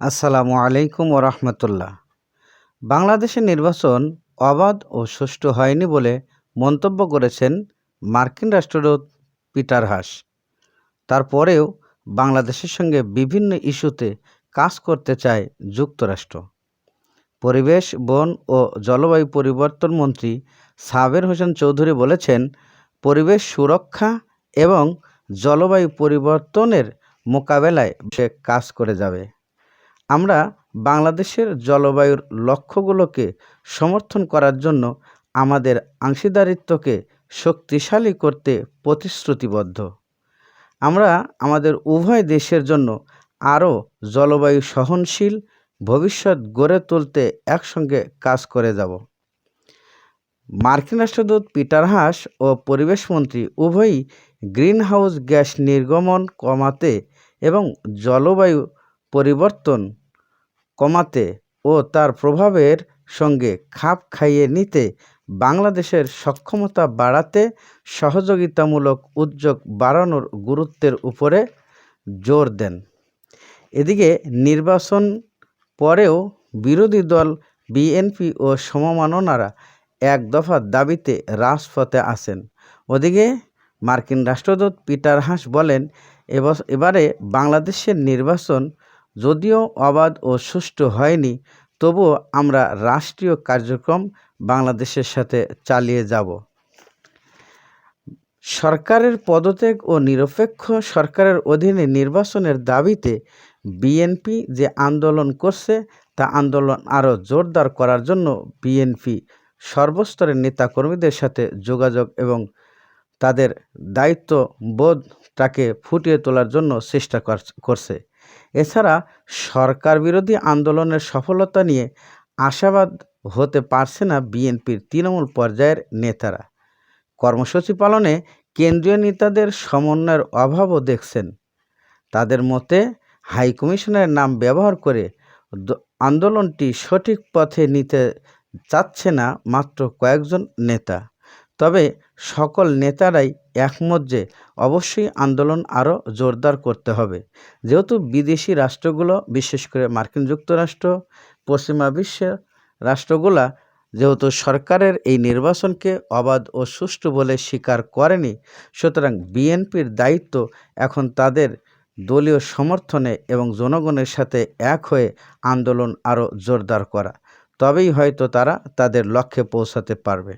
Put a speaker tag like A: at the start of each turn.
A: আসসালামু আলাইকুম ও ওরহমতুল্লাহ বাংলাদেশের নির্বাচন অবাধ ও সুষ্ঠু হয়নি বলে মন্তব্য করেছেন মার্কিন রাষ্ট্রদূত পিটার হাস। তারপরেও বাংলাদেশের সঙ্গে বিভিন্ন ইস্যুতে কাজ করতে চায় যুক্তরাষ্ট্র। পরিবেশ, বন ও জলবায়ু পরিবর্তন মন্ত্রী সাবের হোসেন চৌধুরী বলেছেন, পরিবেশ সুরক্ষা এবং জলবায়ু পরিবর্তনের মোকাবেলায় সে কাজ করে যাবে। আমরা বাংলাদেশের জলবায়ুর লক্ষ্যগুলোকে সমর্থন করার জন্য আমাদের অংশীদারিত্বকে শক্তিশালী করতে প্রতিশ্রুতিবদ্ধ। আমরা আমাদের উভয় দেশের জন্য আরও জলবায়ু সহনশীল ভবিষ্যৎ গড়ে তুলতে একসঙ্গে কাজ করে যাব। মার্কিন রাষ্ট্রদূত পিটার হাস ও পরিবেশমন্ত্রী উভয়ই গ্রিনহাউস গ্যাস নির্গমন কমাতে এবং জলবায়ু পরিবর্তন কমাতে ও তার প্রভাবের সঙ্গে খাপ খাইয়ে নিতে বাংলাদেশের সক্ষমতা বাড়াতে সহযোগিতামূলক উদ্যোগ বাড়ানোর গুরুত্বের উপরে জোর দেন। এদিকে নির্বাচন পরেও বিরোধী দল বিএনপি ও সমমাননারা এক দফা দাবিতে রাজপথে আসেন ওদিকে মার্কিন রাষ্ট্রদূত পিটার হাস বলেন এবারে বাংলাদেশের নির্বাচন যদিও অবাধ ও সুষ্ঠু হয়নি, তবুও আমরা রাষ্ট্রীয় কার্যক্রম বাংলাদেশের সাথে চালিয়ে যাব। সরকারের পদত্যাগ ও নিরপেক্ষ সরকারের অধীনে নির্বাচনের দাবিতে বিএনপি যে আন্দোলন করছে, তা আন্দোলন আরও জোরদার করার জন্য বিএনপি সর্বস্তরের নেতাকর্মীদের সাথে যোগাযোগ এবং তাদের দায়িত্ববোধটাকে ফুটিয়ে তোলার জন্য চেষ্টা করছে এছাড়া সরকার বিরোধী আন্দোলনের সফলতা নিয়ে আশাবাদ হতে পারছে না বিএনপির তৃণমূল পর্যায়ের নেতারা। কর্মসূচি পালনে কেন্দ্রীয় নেতাদের সমন্বয়ের অভাবও দেখছেন। তাদের মতে হাইকমিশনের নাম ব্যবহার করে আন্দোলনটি সঠিক পথে নিতে চাচ্ছে না মাত্র কয়েকজন নেতা। তবে সকল নেতারাই একমত যে অবশ্যই আন্দোলন আরও জোরদার করতে হবে। যেহেতু বিদেশি রাষ্ট্রগুলো, বিশেষ করে মার্কিন যুক্তরাষ্ট্র, পশ্চিমা বিশ্বের রাষ্ট্রগুলা, যেহেতু সরকারের এই নির্বাচনকে অবাধ ও সুষ্ঠু বলে স্বীকার করেনি, সুতরাং বিএনপির দায়িত্ব এখন তাদের দলীয় সমর্থনে এবং জনগণের সাথে এক হয়ে আন্দোলন আরও জোরদার করা। তবেই হয়তো তারা তাদের লক্ষ্যে পৌঁছাতে পারবে।